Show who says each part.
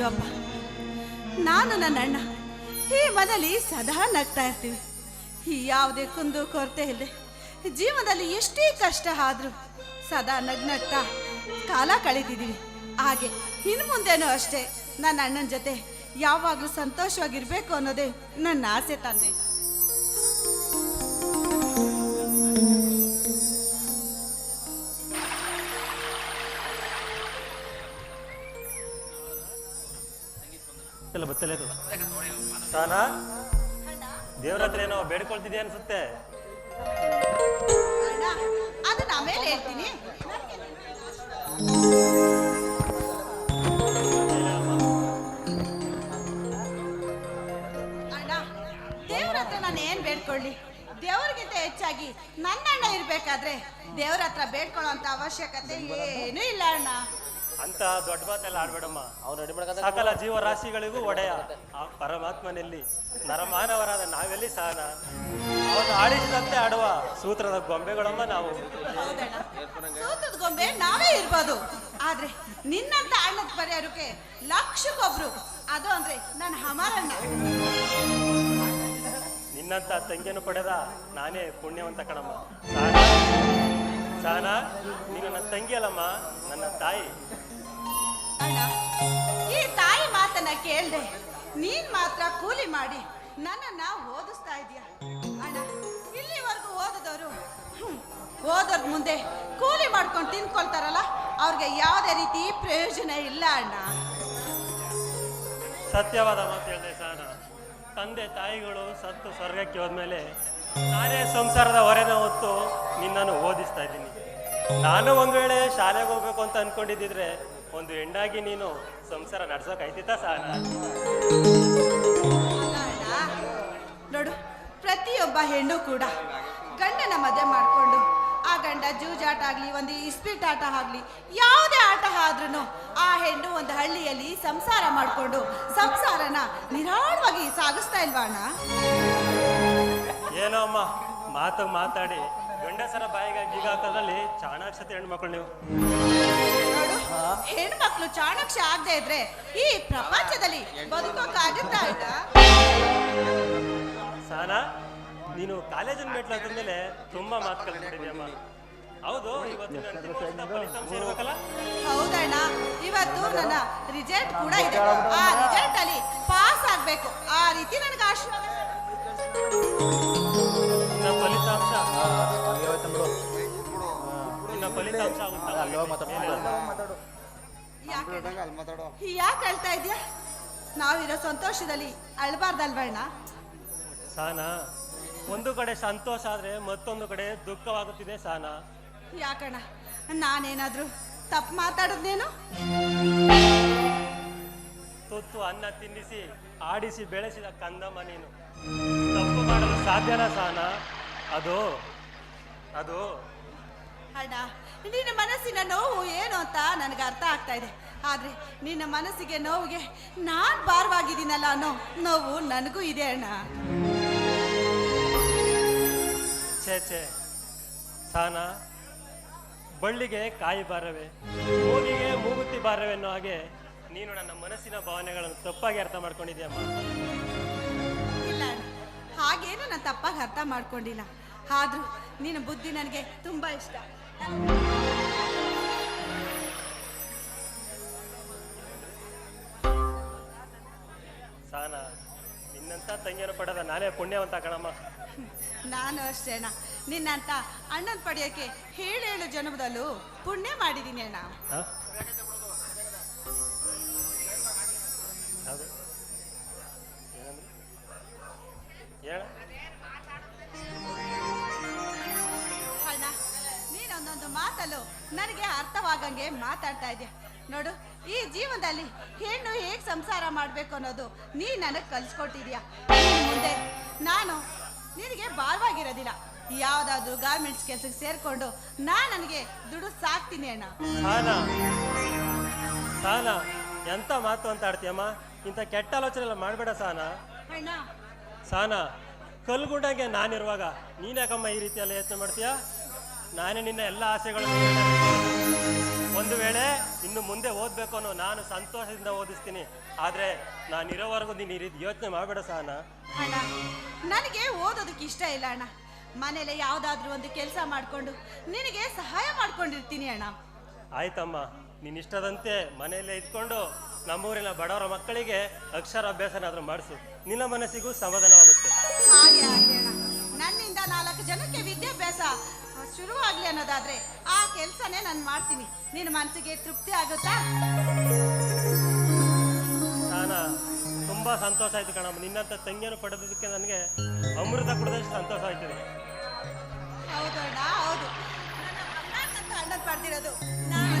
Speaker 1: ಇದ್ದೀವಪ್ಪ ನಾನು ನನ್ನ ಅಣ್ಣ. ಈ ಮನೇಲಿ ಸದಾ ನಗ್ತಾ ಇರ್ತೀವಿ. ಯಾವುದೇ ಕುಂದು ಕೊರತೆ ಇಲ್ಲದೆ ಜೀವನದಲ್ಲಿ ಎಷ್ಟೇ ಕಷ್ಟ ಆದರೂ ಸದಾ ನಗ್ನಗ್ತಾ ಕಾಲ ಕಳೀತಿದ್ದೀವಿ. ಹಾಗೆ ಇನ್ನು ಮುಂದೆನೂ ಅಷ್ಟೇ ನನ್ನ ಅಣ್ಣನ ಜೊತೆ ಯಾವಾಗಲೂ ಸಂತೋಷವಾಗಿರಬೇಕು ಅನ್ನೋದೇ ನನ್ನ ಆಸೆ ತಂದೆ.
Speaker 2: ಗೊತ್ತಿಲ್ಲ ಇದು ದೇವ್ರ ಹತ್ರ ಏನೋ ಬೇಡ್ಕೊಳ್ತಿದ್ಯ ಅನ್ಸುತ್ತೆ?
Speaker 1: ಅಣ್ಣ ಅದನ್ನ ಆಮೇಲೆ ಹೇಳ್ತೀನಿ ಅಣ್ಣ ದೇವ್ರ ಹತ್ರ ನಾನು ಏನ್ ಬೇಡ್ಕೊಳ್ಳಿ? ದೇವ್ರಿಗಿಂತ ಹೆಚ್ಚಾಗಿ ನನ್ನ ಅಣ್ಣ ಇರ್ಬೇಕಾದ್ರೆ ದೇವ್ರ ಹತ್ರ ಬೇಡ್ಕೊಳ್ಳೋ ಅಂತ ಅವಶ್ಯಕತೆ ಏನೂ ಇಲ್ಲ ಅಣ್ಣ.
Speaker 2: ಅಂತ ದೊಡ್ಡ ಮಾತೆಲ್ಲ ಆಡ್ಬೇಡಮ್ಮ.
Speaker 3: ಅವ್ನು ರೆಡಿ ಮಾಡ್ಕೊಂಡ
Speaker 2: ಸಕಲ ಜೀವರಾಶಿಗಳಿಗೂ ಒಡೆಯ. ಆ ಪರಮಾತ್ಮನಲ್ಲಿ ನರಮಾನವರಾದ ನಾವೆಲ್ಲಿ ಸಹನ? ಅವನು ಆಡಿಸಿದಂತೆ ಆಡುವ ಸೂತ್ರದ ಗೊಂಬೆಗಳಮ್ಮ ನಾವು.
Speaker 1: ಸೂತ್ರದ ಸೂತದ ಗೊಂಬೆ ನಾವೇ ಇರ್ಬೋದು. ಆದ್ರೆ ನಿನ್ನಂತ ಅಣ್ಣದ ಪರಿಹಾರಕ್ಕೆ ಲಕ್ಷಕ್ಕೊಬ್ರು. ಅದು ಅಂದ್ರೆ ನನ್ನ ಹಮಾರಣ್ಣ.
Speaker 2: ನಿನ್ನಂತ ತಂಗಿಯನ್ನು ಪಡೆದ ನಾನೇ ಪುಣ್ಯವಂತ ಕಣಮ್ಮ. ಸಹನ. ಸಹನ ನೀನು ನನ್ನ ತಂಗಿಯಲ್ಲಮ್ಮ. ನನ್ನ ತಾಯಿ.
Speaker 1: ಮಾತನ್ನ ನೀನ್ ಮಾತ್ರ ಕೂಲಿ ಮಾಡಿ. ನನ್ನನ್ನ ಓದಿಸ್ತಾ ಇದೀಯ ಅಣ್ಣ, ಇಲ್ಲಿವರೆಗೂ ಓದಿದವರು ಓದೋದ್ ಮುಂದೆ ಕೂಲಿ ಮಾಡ್ಕೊಂಡು ತಿನ್ಕೊಳ್ತಾರಲ್ಲ, ಅವ್ರಿಗೆ ಯಾವುದೇ ರೀತಿ ಪ್ರಯೋಜನ ಇಲ್ಲ, ಅಣ್ಣ.
Speaker 2: ಸತ್ಯವಾದ ಮಾತು ಹೇಳಿದೆ ಸಹನ. ತಂದೆ ತಾಯಿಗಳು ಸತ್ತು ಸ್ವರ್ಗಕ್ಕೆ ಹೋದ್ಮೇಲೆ ನಾನೇ ಸಂಸಾರದ ಹೊರೆನ ಹೊತ್ತು ನಿನ್ನನ್ನು ಓದಿಸ್ತಾ ಇದ್ದೀನಿ. ನಾನು ಒಂದು ವೇಳೆ ಶಾಲೆಗೆ ಹೋಗ್ಬೇಕು ಅಂತ ಅನ್ಕೊಂಡಿದ್ದಿದ್ರೆ ಒಂದು ಹೆಣ್ಣಾಗಿ ನೀನು ಸಂಸಾರ ನಡ್ಸೋಕ್ ಆಯ್ತಿತ್ತಾ
Speaker 1: ಸಾಲ? ನೋಡು ಪ್ರತಿಯೊಬ್ಬ ಹೆಣ್ಣು ಕೂಡ ಗಂಡನ ಮದುವೆ ಮಾಡಿಕೊಂಡು ಆ ಗಂಡ ಜೂಜಾಟ ಆಗಲಿ ಒಂದು ಇಸ್ಪೀಟ್ ಆಟ ಆಗಲಿ ಯಾವುದೇ ಆಟ ಆದ್ರೂ ಆ ಹೆಣ್ಣು ಒಂದು ಹಳ್ಳಿಯಲ್ಲಿ ಸಂಸಾರ ಮಾಡಿಕೊಂಡು ಸಂಸಾರನ ನಿರಾಳವಾಗಿ ಸಾಗಿಸ್ತಾ ಇಲ್ವಾ ಅಣ್ಣ?
Speaker 2: ಏನೋ ಅಮ್ಮ ಮಾತು ಮಾತಾಡಿ ಗಂಡಸರ ಬಾಯಿಗೆ ಈಗ ಹಾಕೋದ್ರಲ್ಲಿ ಚಾಣಾಕ್ಷತೆ ಹೆಣ್ಮಕ್ಳು ನೀವು.
Speaker 1: ಹೆಣ್ಮಕ್ಳು ಚಾಣಕ್ಷ ಆಗದೆ ಇದ್ರೆ ಈ ಪ್ರಪಂಚದಲ್ಲಿ ಬದುಕೋಕಾಗುತ್ತಾ ಅಣ್ಣ
Speaker 2: ಸಹನ ನೀನು ಕಾಲೇಜಿನ ಮೆಟ್ಲು ಅದ್ರ ಮೇಲೆ ತುಂಬಾ ಮಾತು ಹೌದು ಇವತ್ತು ಫಲಿತಾಂಶ ಇರ್ಬೇಕಲ್ಲ
Speaker 1: ಹೌದಣ್ಣ ಇವತ್ತು ನನ್ನ ರಿಸಲ್ಟ್ ಕೂಡ ಇದೆ. ಆ ರಿಸಲ್ಟ್ ಅಲ್ಲಿ ಪಾಸ್ ಆಗ್ಬೇಕು. ಆ ರೀತಿ ನನಗೆ ಆಶೀರ್ವಾದ.
Speaker 2: ನಿನ್ನ ಫಲಿತಾಂಶ. ಫಲಿತಾಂಶ
Speaker 3: ಅಲ್ಲಿ
Speaker 1: ಯಾಕೆ? ಯಾಕೆ ಇದೀಯ ಇದೆಯಾ? ನಾವಿರೋ ಸಂತೋಷದಲ್ಲಿ ಅಳ್ಬಾರ್ದಲ್ವಣ್ಣ
Speaker 2: ಸಾನ ಒಂದು ಕಡೆ ಸಂತೋಷ ಆದ್ರೆ ಮತ್ತೊಂದು ಕಡೆ ದುಃಖವಾಗುತ್ತಿದೆ ಸಾನ.
Speaker 1: ಯಾಕಣ್ಣ? ನಾನೇನಾದ್ರೂ ತಪ್ಪು ಮಾತಾಡೋದೇನು
Speaker 2: ತುತ್ತು ಅನ್ನ ತಿನ್ನಿಸಿ ಆಡಿಸಿ ಬೆಳೆಸಿದ ಕಂದಮ್ಮ ನೀನು. ತಪ್ಪು ಮಾಡಲು ಸಾಧ್ಯನಾ ಸಾನ? ಅದು ಅದು
Speaker 1: ಅಣ್ಣ ನಿನ್ನ ಮನಸ್ಸಿನ ನೋವು ಏನು ಅಂತ ನನಗೆ ಅರ್ಥ ಆಗ್ತಾ ಇದೆ. ಆದ್ರೆ ನಿನ್ನ ಮನಸ್ಸಿಗೆ ನೋವಿಗೆ ನಾನು ಭಾರವಾಗಿದ್ದೀನಲ್ಲ ಅನ್ನೋ ನೋವು ನನಗೂ ಇದೆ ಅಣ್ಣ.
Speaker 2: ಛೇ ಛೇ. ಸಾನ ಬಳ್ಳಿಗೆ ಕಾಯಿ ಬಾರವೆ ಮೂಗಿಗೆ ಮೂಗುತ್ತಿ ಬಾರವೆ ಅನ್ನೋ ಹಾಗೆ ನೀನು ನನ್ನ ಮನಸ್ಸಿನ ಭಾವನೆಗಳನ್ನು ತಪ್ಪಾಗಿ ಅರ್ಥ ಮಾಡ್ಕೊಂಡಿದ್ಯಮ್ಮ
Speaker 1: ಇಲ್ಲ ಅಣ್ಣ. ಹಾಗೇನು ನಾನು ತಪ್ಪಾಗಿ ಅರ್ಥ ಮಾಡ್ಕೊಂಡಿಲ್ಲ. ಆದರೂ ನಿನ್ನ ಬುದ್ಧಿ ನನಗೆ ತುಂಬಾ ಇಷ್ಟ.
Speaker 2: ಸಾನ ನಿನ್ನಂತ ತಂಗಿಯನ್ನು ಪಡೆದ ನಾನೇ ಪುಣ್ಯವಂತ ಕಣಮ್ಮ
Speaker 1: ನಾನು ಅಷ್ಟೇ ಅಣ್ಣ ನಿನ್ನಂತ ಅಣ್ಣನ ಪಡೆಯೋಕೆ ಹೇಳೇಳು ಜನ್ಮದಲ್ಲೂ ಪುಣ್ಯ ಮಾಡಿದ್ದೀನಿ ಅಣ್ಣ
Speaker 2: ಹ? ಯಾವ್ದು? ಏನಂದ್ರಿ? ಹೇಳ
Speaker 1: ಮಾತಲ್ಲೂ ನನಗೆ ಅರ್ಥವಾಗಂಗೆ ಮಾತಾಡ್ತಾ ಇದೆಯಾ? ನೋಡು ಈ ಜೀವನದಲ್ಲಿ ಹೆಣ್ಣು ಹೇಗೆ ಸಂಸಾರ ಮಾಡಬೇಕು ಅನ್ನೋದು ನೀ ನನಗೆ ಕಲಿಸ್ಕೊಟ್ಟಿದ್ಯಾ? ಮುಂದೆ ನಾನು ನಿನಗೆ ಭಾರವಾಗಿರೋದಿಲ್ಲ. ಯಾವುದಾದ್ರೂ ಗಾರ್ಮೆಂಟ್ಸ್ ಕೆಲಸಕ್ಕೆ ಸೇರ್ಕೊಂಡು ನಾ ನನಗೆ ದುಡ್ಡು ಸಾಕ್ತೀನಿ ಅಣ್ಣ.
Speaker 2: ಸಾನ ಸಾನ ಎಂತ ಮಾತು ಅಂತ ಆಡ್ತೀಯಮ್ಮ? ಇಂಥ ಕೆಟ್ಟ ಆಲೋಚನೆ ಎಲ್ಲ ಮಾಡಬೇಡ ಸಾನ.
Speaker 1: ಅಣ್ಣ.
Speaker 2: ಸಾನ ಕಲ್ಗುಂಡಂಗೆ ನಾನಿರುವಾಗ ನೀನ್ಯಾಕಮ್ಮ ಈ ರೀತಿಯಲ್ಲ ಯೋಚನೆ ಮಾಡ್ತೀಯಾ? ನಾನೇ ನಿನ್ನ ಎಲ್ಲ ಆಸೆಗಳನ್ನು. ಒಂದು ವೇಳೆ ಇನ್ನು ಮುಂದೆ ಓದಬೇಕು ಅನ್ನೋ ನಾನು ಸಂತೋಷದಿಂದ ಓದಿಸ್ತೀನಿ. ಆದ್ರೆ ನಾನು ಇರೋವರೆಗೂ ನೀನು ಈ ರೀತಿ ಯೋಚನೆ ಮಾಡಬೇಡ ಸಹನ.
Speaker 1: ಅಣ್ಣ ನನಗೆ ಓದೋದಕ್ಕೆ ಇಷ್ಟ ಇಲ್ಲ ಅಣ್ಣ. ಮನೇಲೆ ಯಾವುದಾದ್ರೂ ಒಂದು ಕೆಲಸ ಮಾಡ್ಕೊಂಡು ನಿನಗೆ ಸಹಾಯ ಮಾಡ್ಕೊಂಡಿರ್ತೀನಿ ಅಣ್ಣ.
Speaker 2: ಆಯ್ತಮ್ಮ ನಿನ್ನ ಇಷ್ಟದಂತೆ ಮನೆಯಲ್ಲೇ ಇದ್ಕೊಂಡು ನಮ್ಮೂರಿನ ಬಡವರ ಮಕ್ಕಳಿಗೆ ಅಕ್ಷರಾಭ್ಯಾಸನಾದ್ರೂ ಮಾಡಿಸು. ನಿನ್ನ ಮನಸ್ಸಿಗೂ ಸಮಾಧಾನವಾಗುತ್ತೆ.
Speaker 1: ಹಾಗೆ ಹಾಗೆ ಅಣ್ಣ. ನನ್ನಿಂದ ನಾಲ್ಕು ಜನಕ್ಕೆ ವಿದ್ಯಾಭ್ಯಾಸ ಶುರುವಾಗ್ಲಿ ಅನ್ನೋದಾದ್ರೆ ಆ ಕೆಲಸನೇ ನಾನು ಮಾಡ್ತೀನಿ. ನಿನ್ನ ಮನಸ್ಸಿಗೆ ತೃಪ್ತಿ ಆಗುತ್ತಾ?
Speaker 2: ನಾನ ತುಂಬಾ ಸಂತೋಷ ಆಯ್ತು ಕಣಮ್ಮ. ನಿನ್ನಂತ ತಂಗಿಯನ್ನು ಪಡೆದಕ್ಕೆ ನನಗೆ ಅಮೃತ ಕುಡಿದಷ್ಟು ಸಂತೋಷ ಆಯ್ತು ಹೌದಣ್ಣ ಹೌದು. ನನ್ನ ಅಣ್ಣನ ಪಡೆದಿರೋದು ನಾನು